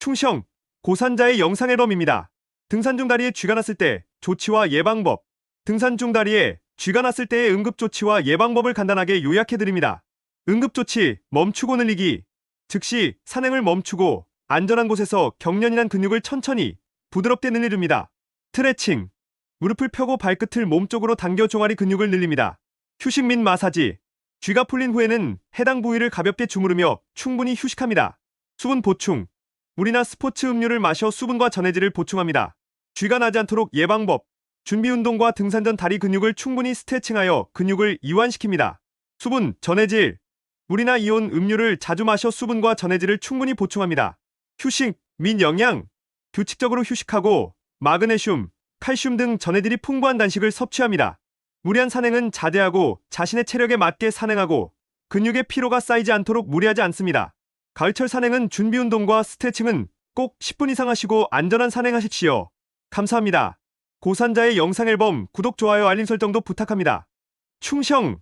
충성, 고산자의 영상 앨범입니다. 등산 중 다리에 쥐가 났을 때 조치와 예방법. 등산 중 다리에 쥐가 났을 때의 응급 조치와 예방법을 간단하게 요약해 드립니다. 응급 조치, 멈추고 늘리기. 즉시 산행을 멈추고 안전한 곳에서 경련이난 근육을 천천히 부드럽게 늘려줍니다. 트레칭. 무릎을 펴고 발끝을 몸쪽으로 당겨 종아리 근육을 늘립니다. 휴식 및 마사지. 쥐가 풀린 후에는 해당 부위를 가볍게 주무르며 충분히 휴식합니다. 수분 보충. 물이나 스포츠 음료를 마셔 수분과 전해질을 보충합니다. 쥐가 나지 않도록 예방법. 준비 운동과 등산 전 다리 근육을 충분히 스트레칭하여 근육을 이완시킵니다. 수분, 전해질. 물이나 이온 음료를 자주 마셔 수분과 전해질을 충분히 보충합니다. 휴식 및 영양. 규칙적으로 휴식하고 마그네슘, 칼슘 등 전해질이 풍부한 단식을 섭취합니다. 무리한 산행은 자제하고 자신의 체력에 맞게 산행하고 근육의 피로가 쌓이지 않도록 무리하지 않습니다. 가을철 산행은 준비 운동과 스트레칭은 꼭 10분 이상 하시고 안전한 산행하십시오. 감사합니다. 고산자의 영상 앨범 구독, 좋아요, 알림 설정도 부탁합니다. 충성!